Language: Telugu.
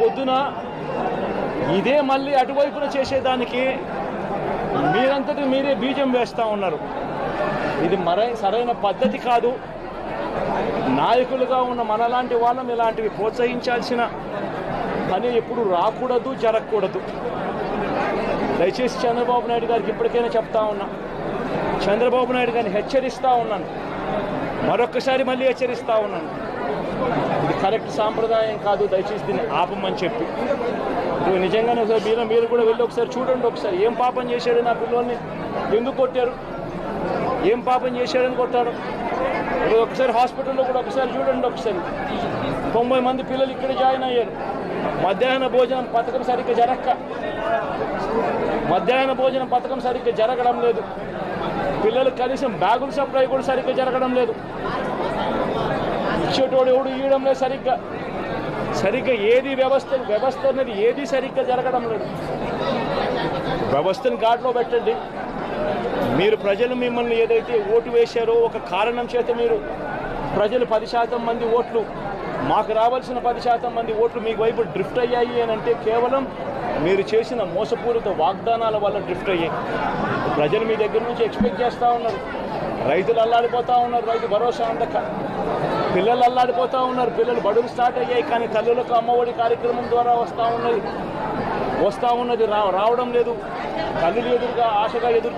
పొద్దున ఇదే మళ్ళీ అటువైపున చేసేదానికి మీరంతటి మీరే బీజం వేస్తూ ఉన్నారు. ఇది మరై సరైన పద్ధతి కాదు. నాయకులుగా ఉన్న మనలాంటి వాళ్ళం ఇలాంటివి ప్రోత్సహించాల్సిన పని ఎప్పుడు రాకూడదు జరగకూడదు. దయచేసి చంద్రబాబు నాయుడు గారికి ఇప్పటికైనా చెప్తా ఉన్నా. చంద్రబాబు నాయుడు గారిని హెచ్చరిస్తూ ఉన్నాను. మరొక్కసారి మళ్ళీ హెచ్చరిస్తూ ఉన్నాను. ఇది కరెక్ట్ సాంప్రదాయం కాదు దయచేసి దీన్ని ఆపమని చెప్పి. నువ్వు నిజంగానే ఒకసారి మీరు మీరు కూడా వెళ్ళి ఒకసారి చూడండి ఒకసారి. ఏం పాపం చేశాడు నా పిల్లల్ని ఎందుకు కొట్టారు? ఏం పాపం చేశాడని కొట్టారు ఒకసారి హాస్పిటల్లో కూడా ఒకసారి చూడండి ఒకసారి. తొంభై మంది పిల్లలు ఇక్కడ జాయిన్ అయ్యారు. మధ్యాహ్న భోజనం పథకం సరిగ్గా జరక్క. మధ్యాహ్న భోజనం పథకం సరిగ్గా జరగడం లేదు. పిల్లలు కనీసం బ్యాగుల సప్లై కూడా సరిగ్గా జరగడం లేదు. ఇచ్చేటోడు ఎవడు ఇవ్వడం లేదు సరిగ్గా సరిగ్గా ఏది వ్యవస్థ వ్యవస్థ అనేది ఏది సరిగ్గా జరగడం లేదు. వ్యవస్థను ఘాట్లో పెట్టండి. మీరు ప్రజలు మిమ్మల్ని ఏదైతే ఓటు వేశారో ఒక కారణం చేత మీరు ప్రజలు పది శాతం మంది ఓట్లు మాకు రావాల్సిన పది శాతం మంది ఓట్లు మీ వైపు డ్రిఫ్ట్ అయ్యాయి అని అంటే కేవలం మీరు చేసిన మోసపూరిత వాగ్దానాల వల్ల డ్రిఫ్ట్ అయ్యాయి. ప్రజలు మీ దగ్గర నుంచి ఎక్స్పెక్ట్ చేస్తూ ఉన్నారు. రైతులు అల్లాడిపోతూ ఉన్నారు. రైతు భరోసా అందక. పిల్లలు అల్లాడిపోతూ ఉన్నారు. పిల్లలు బడులు స్టార్ట్ అయ్యాయి కానీ తల్లులకు అమ్మఒడి కార్యక్రమం ద్వారా వస్తూ ఉన్నది. వస్తూ ఉన్నది. రా రావడం లేదు. తల్లులు ఎదురుగా ఆశగా ఎదురు